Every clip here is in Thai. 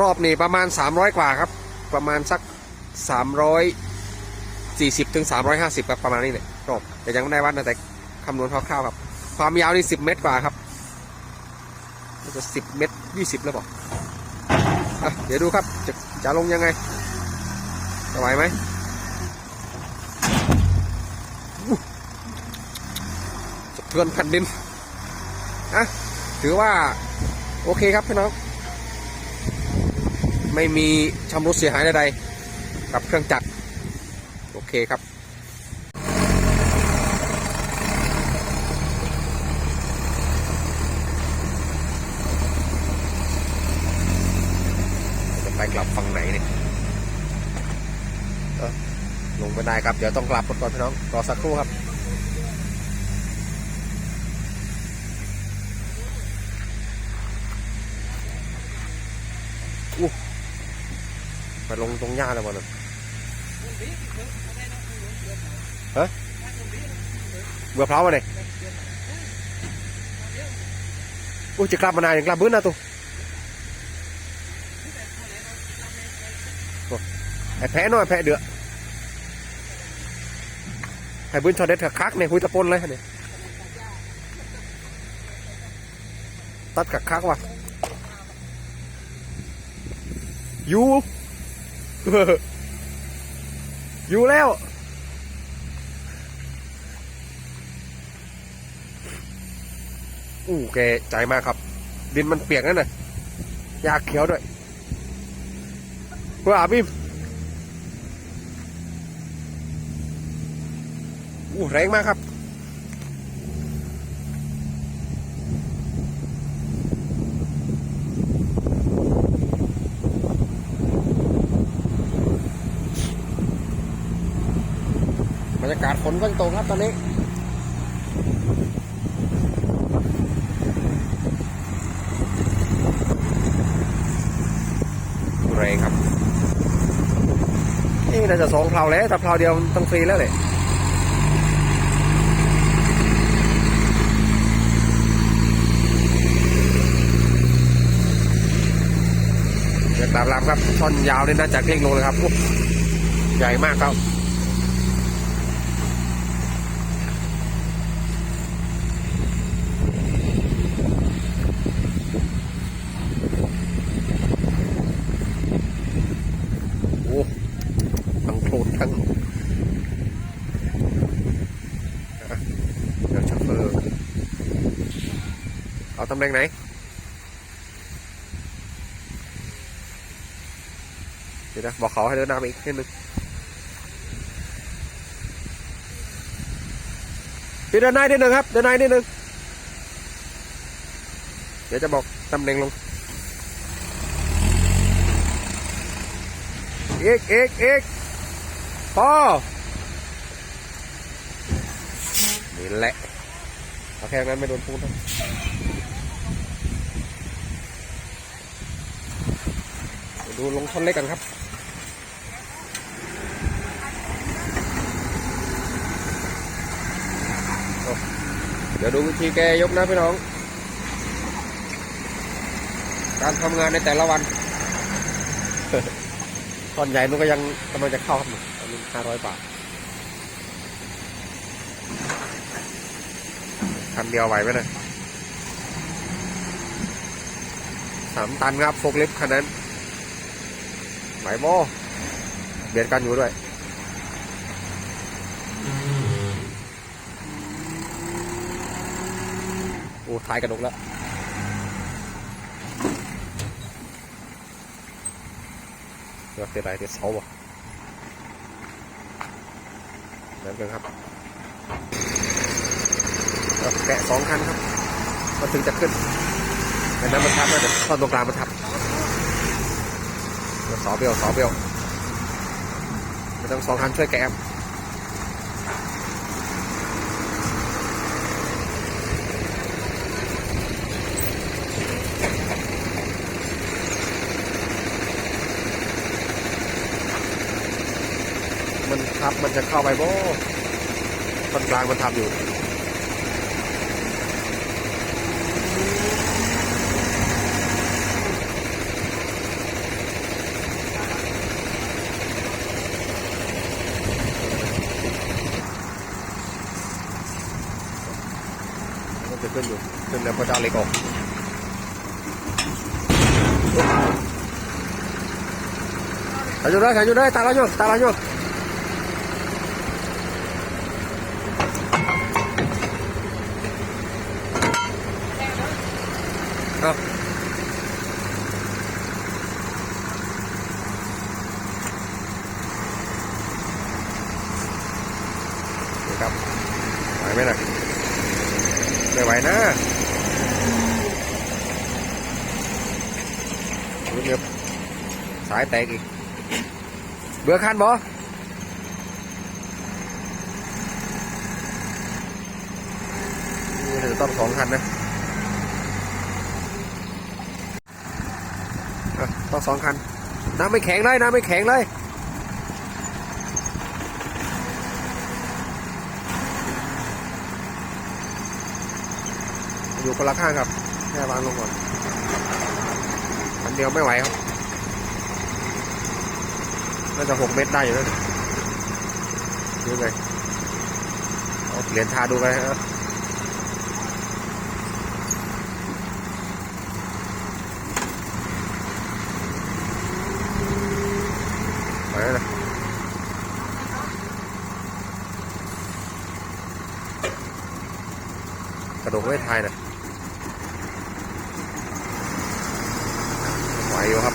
รอบนี้ประมาณ 300 กว่าครับ ประมาณสัก 340ถึง350ครับประมาณนี้เนี่ยรอบแต่ยังไม่ได้วัดนะแต่คำนวณคร่าวๆครับ ความยาวนี่10 เมตรกว่าครับน่าจะ10 เมตร 20 แล้วบอกเดี๋ยวดูครับจะจะลงยังไงจะไหวไหมสะเทือนแผ่นดินอะถือว่า โอเคครับพี่น้อง ไม่มีชำรุดเสียหายใดๆกับเครื่องจักร โอเคครับจะไปกลับฝั่งไหนเนี่ยลงไม่ได้ครับ เดี๋ยวต้องกลับรถก่อนพี่น้อง รอสักครู่ครับ ไปลงตรงหญ้าเลยวันนั้นฮะเบื่อเพล้ามาเลยอุ้ยจะกลับมานานยังกลับบื้นนะตัวไอ้แพ้หน่อยแพ้เดือดไอ้บื้นชอเด็ดถักคักเนี่ยหุยตะปนเลยเนี่ยตัดกักคักว่ะยู อยู่แล้ว อู้แกใจมากครับ ดินมันเปียกนั่นน่ะยากเขียวด้วยเพื่ออาบิมอู้แรงมากครับ บรรยากาศฝนก็ตกครับตอนนี้ แรงครับ นี่น่าจะสองเพลาแล้วแต่เพลาเดียวต้องฟรีแล้วเลยเดี๋ยวตามลำครับท่อนยาวนี่น่าจะเกลี้ยงลงเลยครับอุ๊ยใหญ่มากครับ โอ้ทั้งโคลนทั้งอะเดี๋ยวชัฟเฟอร์ เอาตำแหน่งไหนเดี๋ยวนะบอกเขาให้เดินหน้าไปอีกนิดนึงพี่เดินหน้านิดนึงครับ เดินหน้านิดนึงเดี๋ยวจะบอกตำแหน่งลงอีกอีกอีกพอนี่แหละเอาแค่นั้นไม่โดนพูดนะ ดูลงท่อนเล็กกันครับเดี๋ยวดูวิธีแกยกนะพี่น้อง การทำงานในแต่ละวันตอนใหญ่นุก็ยังกำลังจะเข้าครับตอนนี้ห้าร้อยบาทคันเดียวไหวไหมเนะสามตันครับโฟกลิฟต์คันนั้น ไหวโมเบียดกันอยู่ด้วยโอ้ท้ายกระดกแล้วเดี๋ยวเสียดายเดี๋ยวเสาอะนั่นกันครับแกะสองคันครับก็ถึงจะขึ้นแต่นั้นมันทับแล้วเดี๋ยวท่อนตรงกลางมันทับ สอเบลสอเบลไม่ต้องสองคันช่วยแกะครับมันทับมันจะเข้าไปโบ้ตอนกลางมันทับอยู่ ขึ้นอยู่ ขึ้นแล้วก็จะเอาเหล็กออกถ่ายอยู่เลยถ่ายอยู่เลยตาเราอยู่ตาเราอยู่เอานี่ครับไหวไหมล่ะไม่ไหวนะดู เนียสายแตกอีก เบื่อคันบอนี่จะต้องสองคันนะต้องสองคัน น้ำไม่แข็งเลยน้ำไม่แข็งเลยอยู่คนละข้างครับแค่วางลงก่อน เดียวไม่ไหวครับ น่าจะหกเมตรได้อยู่แล้วดูไงเอาเหรียญทาดูไปครับไปแล้วนะกระดกไม่ทายนะไหวอยู่ครับ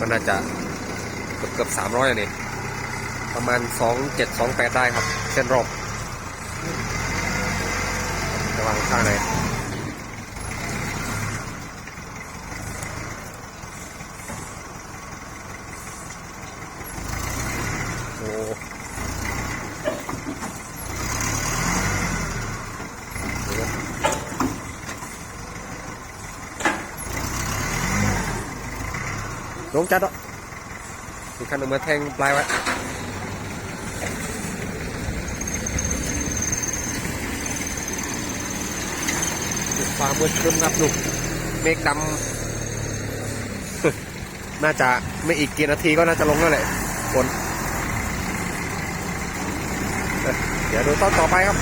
อั น่าจะเกือบเกือบสามร้อยนี่ประมาณสองเจ็ดสองแปดได้ครับ เส้นรอบระวังข้างไหน ลงจัดอะมีคันหนึ่งมาแทงปลายไว้ฟ้ามืดครึ้มครับลูกเมฆดำน่าจะไม่อีกกี่นาทีก็น่าจะลงแล้วแหละฝนเดี๋ยวดูต้นต่อไปครับ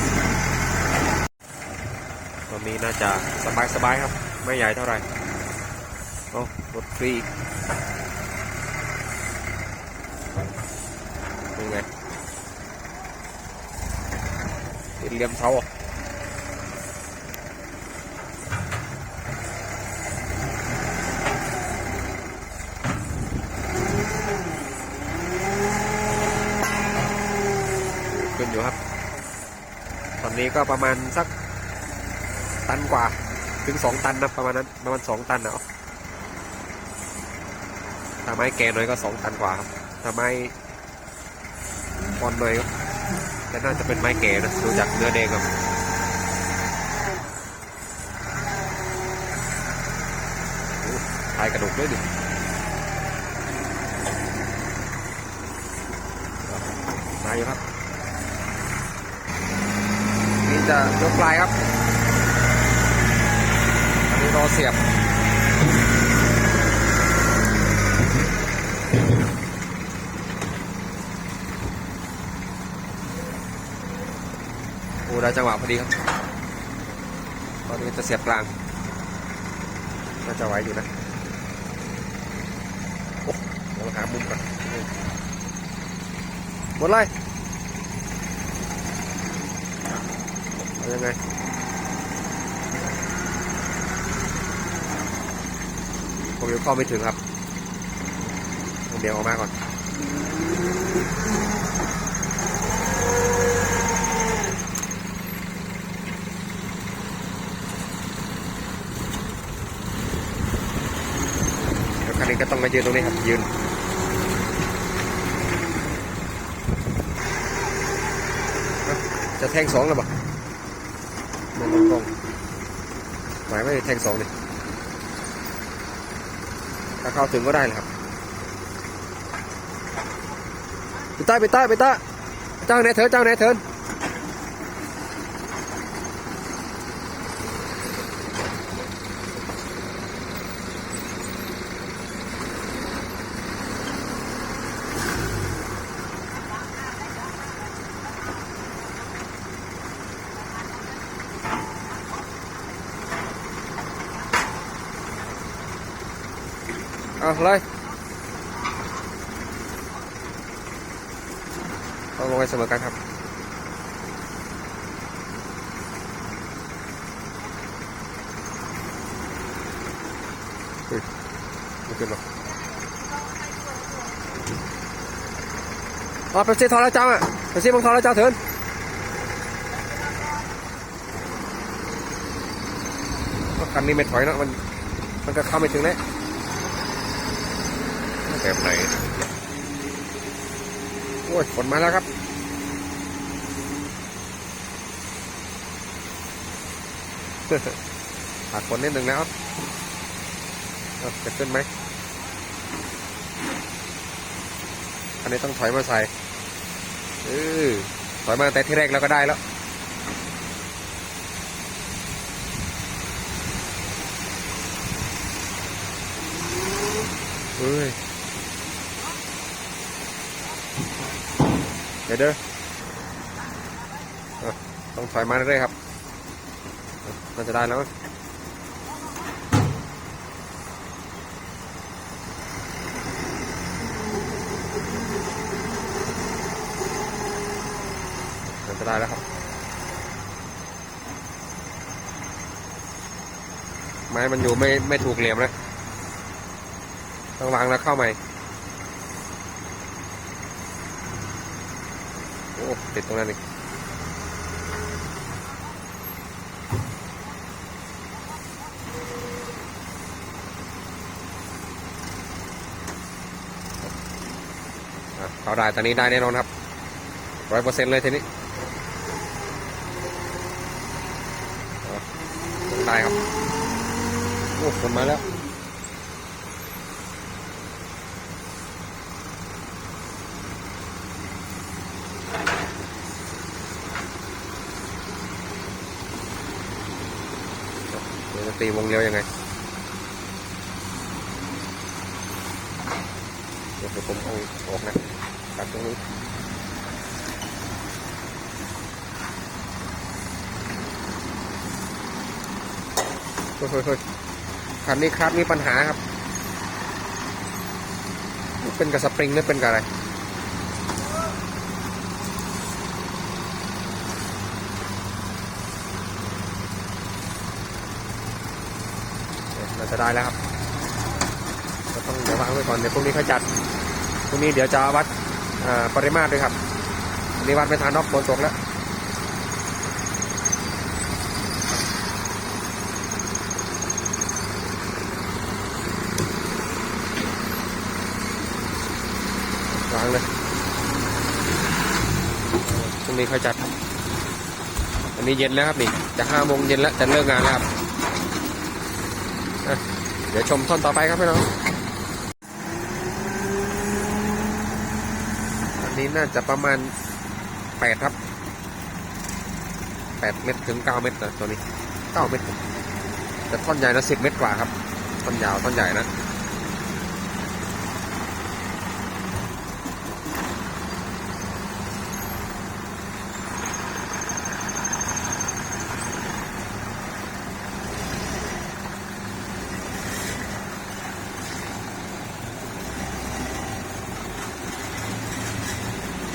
ตอนนี้น่าจะสบายสบายๆครับ ไม่ใหญ่เท่าไหร่ โอ้รถฟรีอีกเป็นไงเหลี่ยมเสาอะขึ้นอยู่ครับ ตอนนี้ก็ประมาณสักตันกว่า ถึงสองตันนะประมาณนั้น ประมาณสองตันนะเอา ถ้าไม้แก่หน่อยก็สองตันกว่าครับถ้าไม้อ่อนหน่อยก็น่าจะเป็นไม้แก่นะดูจากเนื้อแดงครับทายกระดูกด้วยดิมาอยู่ครับ นี่จะยกปลายครับ อันนี้รอเสียบ ได้จังหวะพอดีครับตอนนี้จะเสียบกลางน่าจะไหวอยู่นะโอ้เดี๋ยวหามุมก่อนหมดเลยเยังไงผมยังเข้าไม่ถึงครับผมเดี๋ยวออกมาก่อน เดี๋ยวคันนี้ก็ต้อง มายืนตรงนี้ครับยืนจะแทงสองหรือเปล่าไม่ตรงตรงหมายไม่แทงสองเลยถ้าเข้าถึงก็ได้เลยครับไปใต้ไปใต้ไปใต้เจ้าไหนเถินเจ้าไหนเถิน เลยต้องลงให้เสมอกันครับเฮ้ยไม่ขึ้นหรอกอ๋อไปซีทอแล้วจังอะไปซีมังทอแล้วจังเถินคันนี้ไม่ถอยนะมันมันก็เข้าไม่ถึงเล แบบไหนโอ้ยฝนมาแล้วครับผักฝนนิดหนึ่งแล้วจะขึ้นไหม อันนี้ต้องถอยมาใส่เออถอยมาแต่ที่แรกเราก็ได้แล้วเฮ้ย เดี๋ยวเด้อต้องถอยมาเรื่อยๆครับอะน่าจะได้แล้วมัน่าจะได้แล้วครับ ไม้มันอยู่ไม่ไม่ถูกเหลี่ยมนะต้องวางแล้วเข้าใหม่ โอ้ติดตรงนั้นอีกเขาได้ตอนนี้ได้แน่นอนครับร้อยเปอร์เซ็นต์เลยทีนี้ได้ครับ โอ้ฝนมาแล้ว เดี๋ยว จะตีวงเลี้ยวยังไงเดี๋ยวผมเอาออกนะตัดตรงนี้เฮ้ยเฮ้ยคันนี้ครับมีปัญหาครับ เป็นกับสปริงหรือเป็นกับอะไร เรา จะได้แล้วครับก็ต้องเดี๋ยววางไว้ก่อนเดี๋ยวพรุ่งนี้เขาจัดพรุ่งนี้เดี๋ยวจะวัดปริมาตรด้วยครับวันนี้วัดไม่ทันนอกฝนตกแล้ววางเลยพรุ่งนี้เขาจัดครับอันนี้เย็นแล้วครับนี่จะห้าโมงเย็นแล้วจะเลิกงานแล้วครับ เดี๋ยวชมท่อนต่อไปครับพี่น้องอันนี้น่าจะประมาณแปดครับแปดเมตรถึงเก้าเมตรนะตัวนี้เก้าเมตรแต่ท่อนใหญ่นะสิบเมตรกว่าครับ ท่อนยาวท่อนใหญ่นะ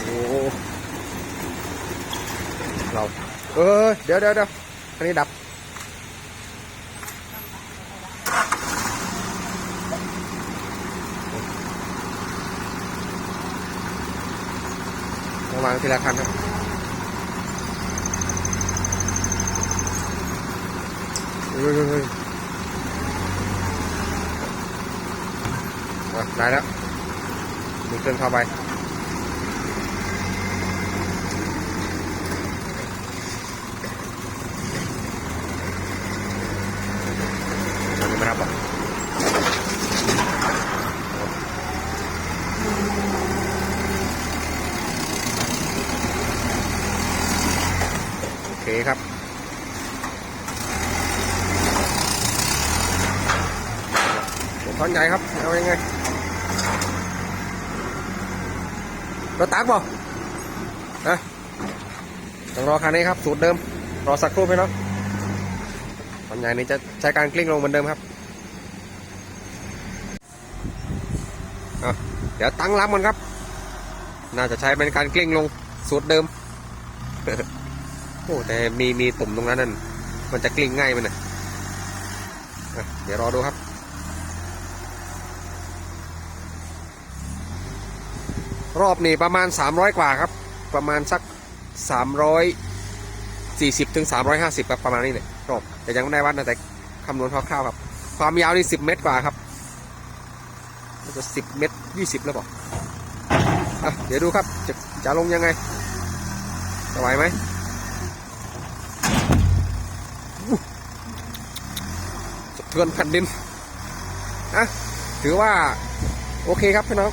โอ้โหเรา เออเดี๋ยวเดี๋ยวเดี๋ยวอันนี้ดับระวังทีละคันครับเฮ้ยเฮ้ยเฮ้ยอะได้แล้วมีเครื่องเข้าไป อันนี้ไม่รับหรอกโอเคครับ ผมท่ อนใหญ่ครับ เอายังไงรถตักบ่นะต้องรอคันนี้ครับ สูตรเดิม รอสักครู่ไปเนาะท่อนใหญ่นี้จะใช้การกลิ้งลงเหมือนเดิมครับเดี๋ยวตั้งรับมันครับ น่าจะใช้เป็นการกลิ้งลงสูตรเดิม โอ้แต่มีมีตุ่มตรงนั้นนั่น มันจะกลิ้งง่ายมันน่ะเดี๋ยวรอดูครับ รอบนี้ประมาณ 300 กว่าครับ ประมาณสัก 340ถึง350ครับประมาณนี้เนี่ยรอบแต่ยังไม่ได้วัดนะแต่คำนวณคร่าวๆครับ ความยาวนี่ 10 เมตรกว่าครับน่าจะ 10 เมตร 20 แล้วเปล่าอะเดี๋ยวดูครับจะจะลงยังไงจะไหวไหมสะเทือนแผ่นดินอะถือว่า โอเคครับพี่น้อง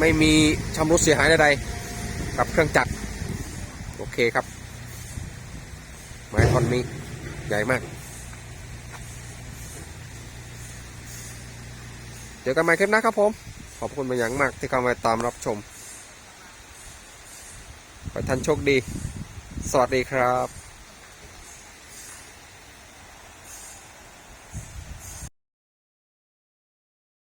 ไม่มีชำรุดเสียหายใดๆกับเครื่องจักร โอเคครับ ไม้ท่อนนี้ใหญ่มากเจอกันใหม่คลิปหนะครับผม ขอบคุณเป็นอย่างมากที่เข้ามาตามรับชม ขอให้ท่านโชคดี สวัสดีครับ